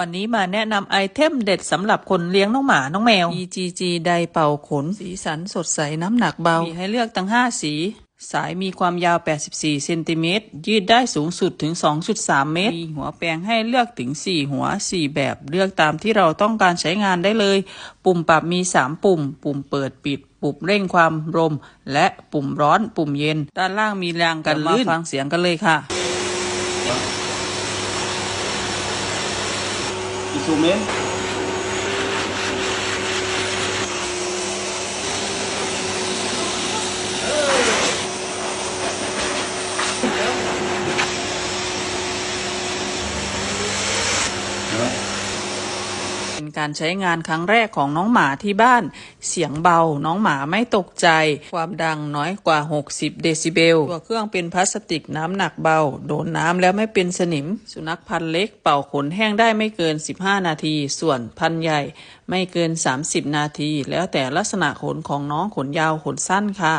วันนี้มาแนะนำไอเทมเด็ดสำหรับคนเลี้ยงน้องหมา น้องแมว EGG ไดเป่าขน สีสันสดใสน้ำหนักเบา มีให้เลือกตั้ง 5 สี สายมีความยาว 84 เซนติเมตร ยืดได้สูงสุดถึง 2.3 เมตร มีหัวแปรงให้เลือกถึง 4 หัว 4 แบบ เลือกตามที่เราต้องการใช้งานได้เลย ปุ่มปรับมี 3 ปุ่ม ปุ่มเปิดปิด ปุ่มเร่งความลม และปุ่มร้อน ปุ่มเย็น ด้านล่างมีแรงกันลื่นฟังเสียงกันเลยค่ะ อีซูเมน เป็น การใช้งานครั้งแรกของน้องหมาที่บ้าน เสียงเบา น้องหมาไม่ตกใจ ความดังน้อยกว่า 60 เดซิเบล ตัวเครื่องเป็นพลาสติกน้ำหนักเบา โดนน้ำแล้วไม่เป็นสนิม สุนัขพันธุ์เล็กเป่าขนแห้งได้ไม่เกิน 15 นาที ส่วนพันธุ์ใหญ่ไม่เกิน 30 นาที แล้วแต่ลักษณะขนของน้องขนยาวขนสั้นค่ะ